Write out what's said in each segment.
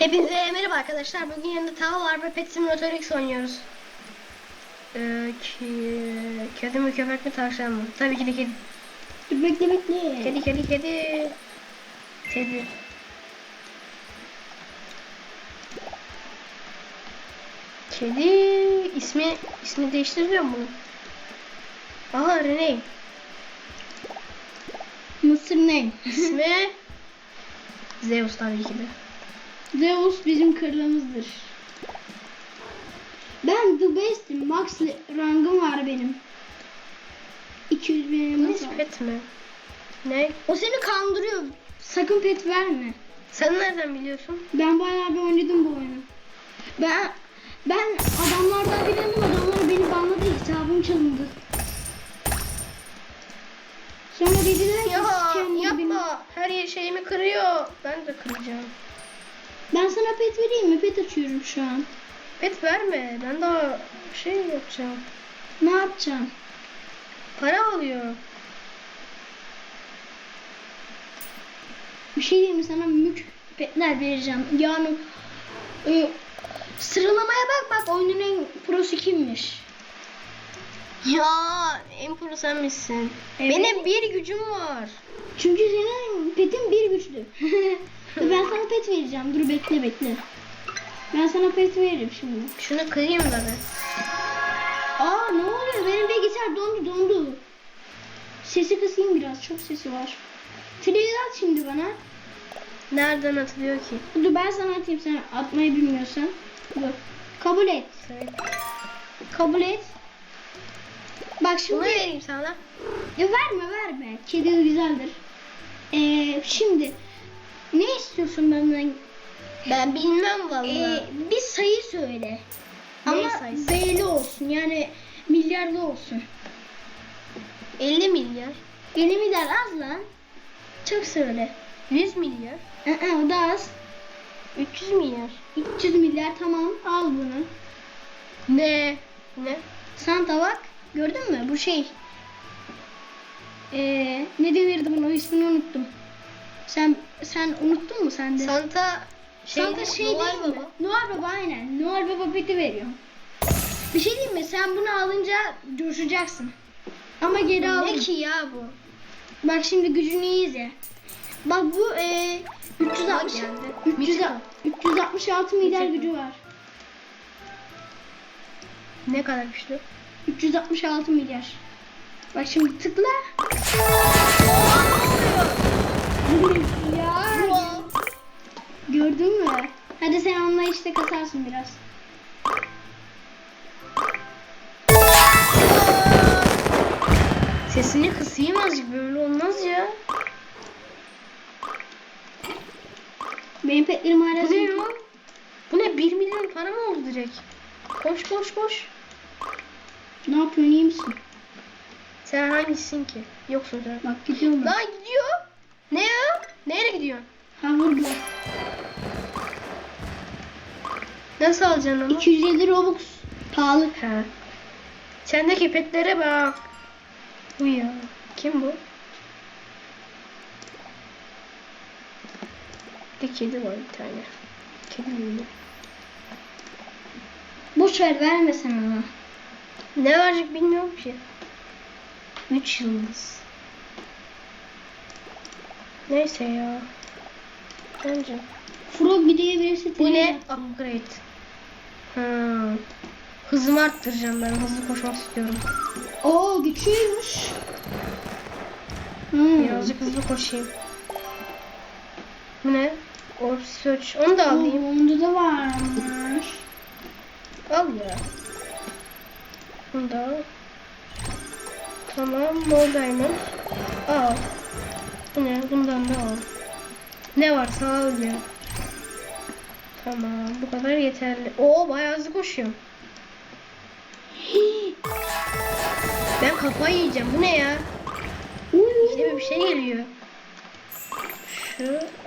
Hepinize merhaba arkadaşlar. Bugün yanında Tava var ve Pet Simulator X oynuyoruz. Ee, ki, kedi mi köpek mi tavşan mı? Tabii ki de kedi. Bekle bekle. Kedi kedi kedi. Kedi. Kedi ismi ismi değiştiriliyor mu? Aha Rene. Mısır ne? İsmi Zeus tabii ki de. Zeus bizim kralımızdır. Ben The Best'im. Max rangım var benim. 200 benim. Bu pet mi? Ne? O seni kandırıyor. Sakın pet verme. Sen nereden biliyorsun? Ben bayağı bir oynadım bu oyunu. Ben ben adamlardan bilendim. Adamlar beni banladı. Hesabım çalındı. Sonra dediler ki Ya "Siken yapma. benim." Her şeyimi kırıyor. Ben de kıracağım. Ben sana pet vereyim mi? Pet açıyorum şu an. Pet verme. Ben daha şey yapacağım. Ne yapacağım? Para alıyor. Bir şey diyeyim mi sana mük petler vereceğim. Yani e, sıralamaya bak bak oyunun en prosu kimmiş. Ya en pro sen misin? Evet. Benim bir gücüm var. Çünkü senin petin bir güçlü. Dur ben sana pet vereceğim. Dur bekle bekle. Ben sana pet veririm şimdi. Şunu kırayım da ben. Aa ne oluyor? Benim bilgisayar dondu dondu. Sesi kısayım biraz. Çok sesi var. Trigger at şimdi bana. Nereden atılıyor ki? Dur ben sana atayım sen atmayı bilmiyorsan. Dur. Kabul et. Kabul et. Bak Bunu şimdi vereyim sana. Ya verme verme. Kedi güzeldir. Ee, şimdi ne istiyorsun benden? Ben bilmem vallahi. Ee, bir sayı söyle. Ne Ama? B'li olsun yani milyarlı olsun. 50 milyar. 50 milyar az lan. Çok söyle. 100 milyar. Aa, o da az. 300 milyar. 300 milyar tamam al bunu. Ne? Ne? Santa bak gördün mü bu şey. Ee, ne denirdi bunun ismini unuttum. Sen sen unuttun mu sen de? Santa şey, Santa şey Noel değil mi? Baba. Noel Baba aynen. Noel Baba peti veriyor. Bir şey diyeyim mi? Sen bunu alınca coşacaksın. Ama geri al. Ne ki ya bu? Bak şimdi gücünü iyi izle. Bak bu e, 360 geldi. 300, Mythical. 366 milyar gücü var. Ne kadar güçlü? 366 milyar. Bak şimdi tıkla. Ya. Gördün mü? Hadi sen onunla işte kasarsın biraz. Sesini kısayım azıcık böyle olmaz ya. Benim petlerim hala Bu ne ya? Bu ne 1 milyon para mı oldu direkt? Koş koş koş. Ne yapıyorsun iyi misin? Sen hangisisin ki? Yoksun sen. Bak gidiyorum. Daha gidiyor. Ne ya? Nereye gidiyorsun? Ha vurdu. Nasıl alacaksın onu? 250 Robux. Pahalı. Ha. Sendeki petlere bak. Bu ya. Kim bu? Bir kedi var bir tane. Kedi mi? Boş ver verme sen ona. Ne verecek bilmiyorum ki. 3 yıldız. Neyse ya. Bence. Frog gidebilirse Bu ne? Upgrade. Ha. Hızımı arttıracağım ben. Hızlı koşmak istiyorum. Oo güçlüymüş. Hmm. Birazcık hızlı koşayım. Bu ne? Orb Search. Onu da Oo, alayım. onda da varmış. Al ya. Bunu da al. Tamam. More Diamond. Al. Bu ne? Bundan da al. Ne varsa al ya. Tamam. Bu kadar yeterli. Oo bayağı hızlı koşuyorum. Ben kafayı yiyeceğim. Bu ne ya? İşte bir şey geliyor. Şu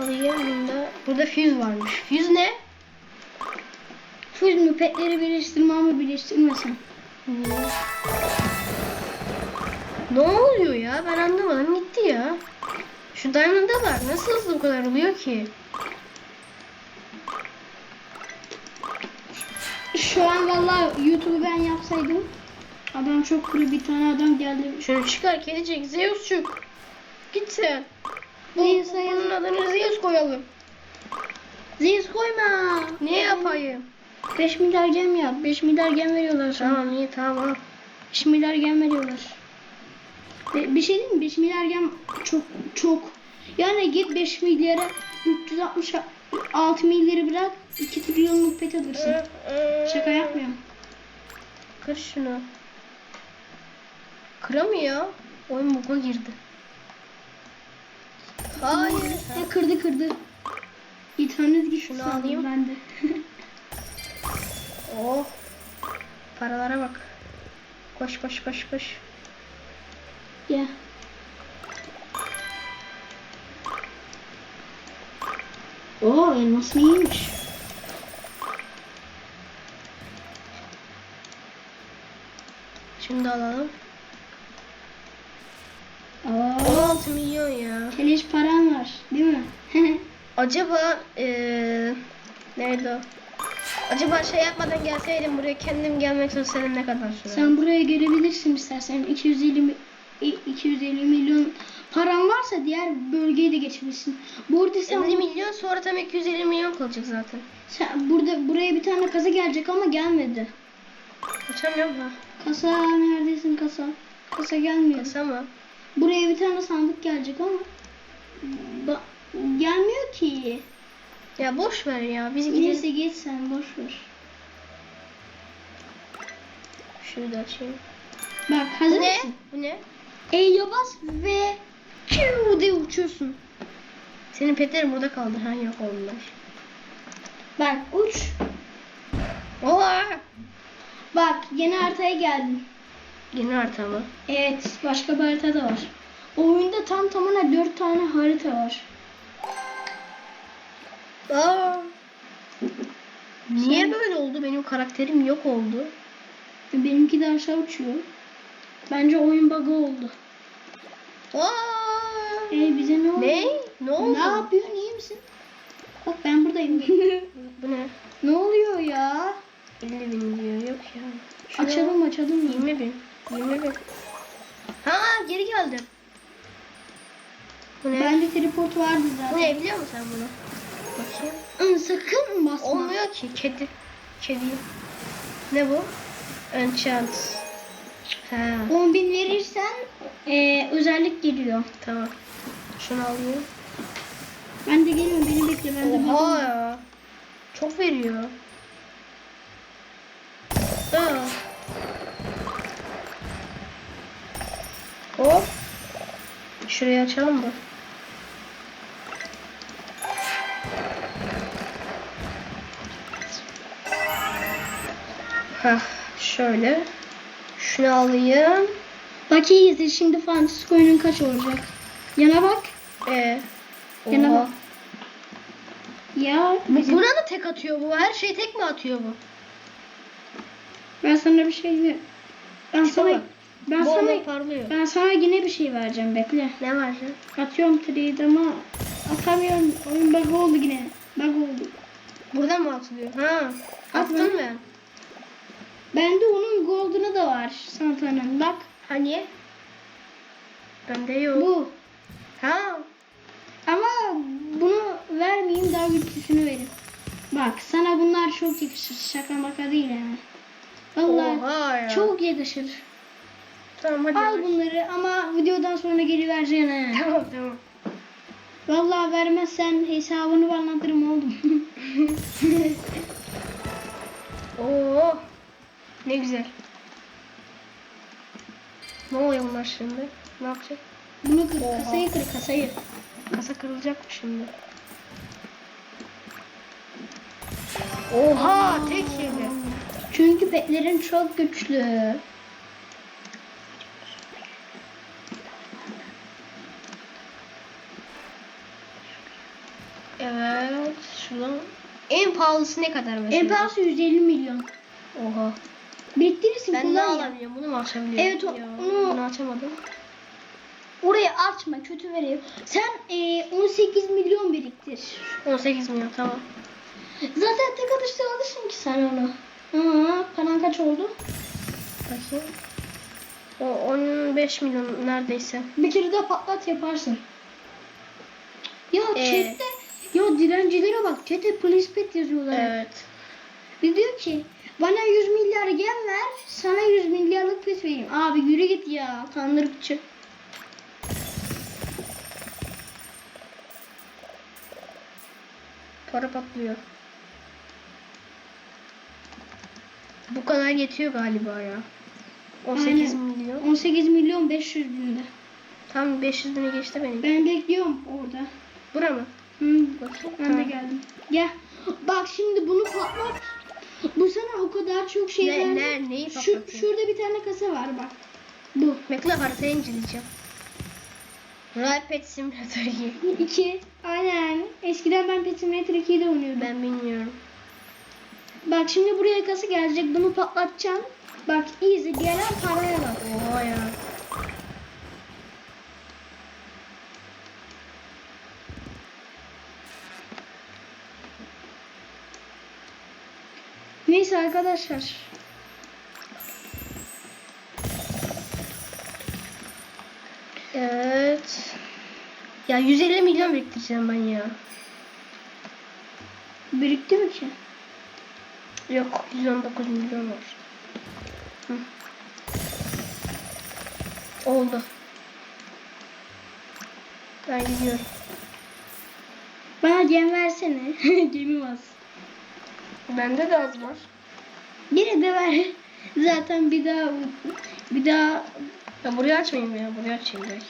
alayım bunda. Burada füz varmış. Füz ne? Full mü petleri birleştirme ama birleştirmesin. Ne oluyor ya? Ben anlamadım. Gitti ya. Şu Diamond'da var. Nasıl hızlı bu kadar oluyor ki? Şu an valla YouTube'u ben yapsaydım. Adam çok kuru bir tane adam geldi. Şunu çıkar kedicik. Zeus'cuk. Git sen. Bu, bunun adını Zeus koyalım. Zeus koyma. Ne yapayım? 5 milyar gem yap. 5 milyar gem veriyorlar sana. Tamam iyi tamam. 5 milyar gem veriyorlar. Bir şey diyeyim mi? 5 milyar gem çok çok. Yani git 5 milyara 366 milyarı bırak 2 trilyonluk pet alırsın. Şaka yapmıyorum. Kır şunu. Kıramıyor. Oyun buga girdi. Hayır. Ya kırdı kırdı. İnternet gitti Şunu alayım. ben de. Oh. Paralara bak. Koş koş koş koş. ya. Oo elması iyiymiş. Da alalım. Aa, 16 milyon ya. keleş paran var değil mi? Acaba eee nerede o? Acaba şey yapmadan gelseydim buraya kendim gelmek istedim ne kadar sürer? Sen buraya gelebilirsin istersen. 250 mi- i- 250 milyon paran varsa diğer bölgeye de geçebilirsin. Burada sen, 50 milyon sonra tam 250 milyon kalacak zaten. sen burada buraya bir tane kasa gelecek ama gelmedi. Açamıyorum ha. Kasa neredesin kasa? Kasa gelmiyor. Kasa mı? Buraya bir tane sandık gelecek ama ba- gelmiyor ki. Ya boş ver ya. Biz gidelim. Neyse geç sen boş ver. Şunu da açayım. Bak hazır Bu ne? mısın? Bu ne? E'ye bas ve Q diye uçuyorsun. Senin petlerin burada kaldı. Ha yok onlar. Bak uç. Oha! Bak yeni haritaya geldin. Yeni harita mı? Evet başka bir harita da var. Oyunda tam tamına 4 tane harita var. Aa! Niye Sen- böyle oldu? Benim karakterim yok oldu. Benimki de aşağı uçuyor. Bence oyun bug'ı oldu. Aa! Ey bize ne oldu? Ne? Ne oldu? Ne yapıyorsun iyi misin? Bak ben buradayım. Bu ne? ne oluyor ya? 50 bin diyor. Yok ya. Şunu- Açalım açalım. 20 bin. 20 bin. Ha geri geldim. Bu ne? Bende teleport vardı Bu zaten. ne biliyor musun sen bunu? Bakayım. Hı, sakın basma. Olmuyor ki. Kedi. Kedi. Ne bu? Enchant. Ha 10 bin verirsen eee, özellik geliyor. tamam. Şunu alayım. Ben de geliyorum beni bekle ben de Oha ya. Çok veriyor. Aa. Hop. Şurayı açalım da. Hah şöyle. Şunu alayım. Bak iyi izle şimdi fantastik oyunun kaç olacak? Yana bak. Ee, Gene oha. bak. Ya Bu- Buna da tek atıyor bu. Her şey tek mi atıyor bu? ben sana bir şey ver- ben sana bak. ben Bol sana parlıyor. ben sana yine bir şey vereceğim bekle. Ne var ya? Atıyorum trade ama atamıyorum. Oyun bug oldu yine. Bug oldu. Burada mı atılıyor? Ha. At Attın mı? Bende onun golden'ı da var Santa'nın. Bak Hani? Bende yok. bu. Ha. Ama bunu vermeyeyim daha güçlüsünü verin. Bak sana bunlar çok yakışır. Şaka maka değil yani. Vallahi Oha ya. çok yakışır. Tamam hadi. Al bunları ama videodan sonra geri vereceksin ha. Tamam tamam. Vallahi vermezsen hesabını anlatırım oğlum. Oo. Ne güzel. Ne oluyor bunlar şimdi? Ne yapacak? Bunu kır, Oha. kasayı kır kasayı. Kasa kırılacak mı şimdi? Oha tek yedi. Çünkü petlerin çok güçlü. Evet. Şuradan en pahalısı ne kadar mesela? En pahalısı 150 milyon. Oha. Biriktirirsin Ben ne ya. alabiliyorum? Bunu mu açabiliyorum? Evet, o- Ya, onu- Bunu açamadım. Orayı açma kötü veriyor. Sen eee, 18 milyon biriktir. 18 milyon tamam. Zaten tek atışta alırsın ki sen onu. Aa, paran kaç oldu? Bakayım. O 15 milyon neredeyse. Bir kere daha patlat yaparsın. Ya Ee? chatte ya dilencilere bak chatte please pet yazıyorlar. Evet. Bir diyor ki bana 100 milyar gem ver sana 100 milyarlık pet vereyim. Abi yürü git ya kandırıkçı. Para patlıyor. Bu kadar yetiyor galiba ya. 18 Aynen. milyon. 18 milyon 500 binde. Tam 500 bine geçti benim. Ben bekliyorum orada. Bura mı? Hı, Bakayım. ben de Ha. geldim. Gel. Bak şimdi bunu patlat. Bu sana o kadar çok şey Ne, verdi. ne, neyi Şu, şurada bir tane kasa var bak. Bu. Bekle haritayı inceleyeceğim. Ripet Simulator 2. 2. Aynen. Eskiden ben Pet Simulator 2'de oynuyordum. Ben bilmiyorum. Bak şimdi buraya kasa gelecek. Bunu patlatacağım. Bak easy gelen paraya bak. Oha ya. Arkadaşlar. Evet. Ya 150 milyon biriktireceğim ben ya. Birikti mi ki? Yok 119 milyon var. Hı. Oldu. Ben gidiyorum. Bana gem versene. Gemi var. Bende de az var. Yine de ver. Zaten bir daha bir daha Ya burayı açmayayım ya. Burayı açayım direkt.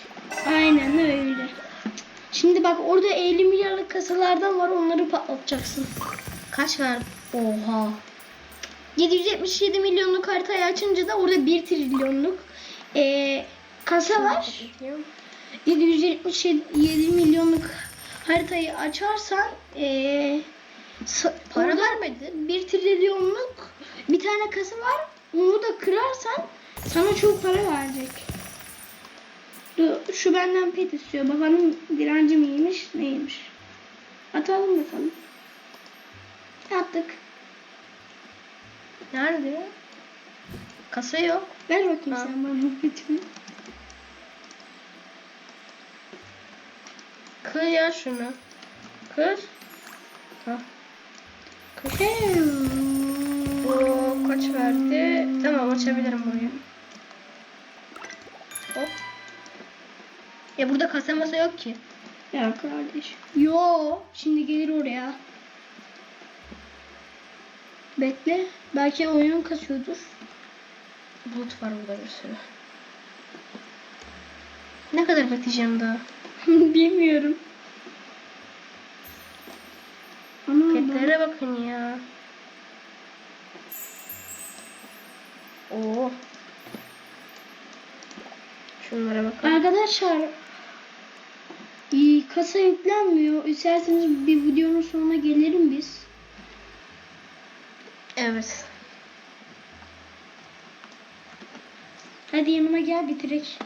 aynen öyle. Şimdi bak orada 50 milyarlık kasalardan var onları patlatacaksın. Kaç ver? Oha. 777 milyonluk haritayı açınca da orada 1 trilyonluk eee, kasa var. 777 milyonluk haritayı açarsan sa- Para vermedi. 1 trilyonluk bir tane kasa var. Onu da kırarsan sana çok para verecek. Dur, şu benden pet istiyor. Babanın direnci miymiş neymiş? Atalım bakalım. Attık. Nerede? Kasa yok. Ver bakayım Ha. sen bana petimi. Kır ya şunu. Kır. Ha. Kır. Kaç verdi? Tamam açabilirim burayı. Hop. Ya burada kasa masa yok ki. Ya kardeş. Yo, şimdi gelir oraya. Bekle. Belki oyun kasıyordur. Bulut var burada bir sürü. Ne kadar bekleyeceğim daha? Bilmiyorum. Petlere bakın ya. Oo. Bakın. Arkadaşlar iyi, kasa yüklenmiyor. İsterseniz bir videonun sonuna gelirim biz. Evet. Hadi yanıma gel bitirek.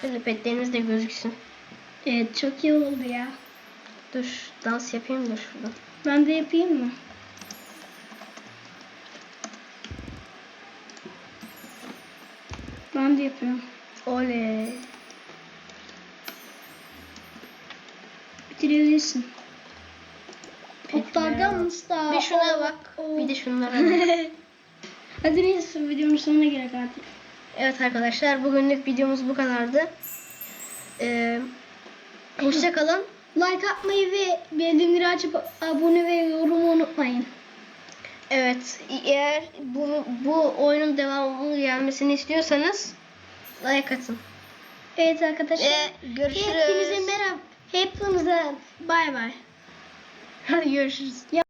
Şöyle petleriniz de gözüksün. Evet çok iyi oldu ya. Dur dans yapayım da şurada. Ben de yapayım mı? Ben de yapıyorum. Oley. Bitirebilirsin. Merhaba. Gams'ta. Bir şuna bak. Bir de şunlara bak. Hadi neyse videonun sonuna gerek artık. Evet arkadaşlar bugünlük videomuz bu kadardı. Ee, hoşça kalın. Like atmayı ve bildirimleri açıp abone ve yorumu unutmayın. Evet eğer bu, bu oyunun devamının gelmesini istiyorsanız like atın. Evet arkadaşlar. Ve görüşürüz. Hepinize merhaba. Hepinize bay bay. Hadi görüşürüz.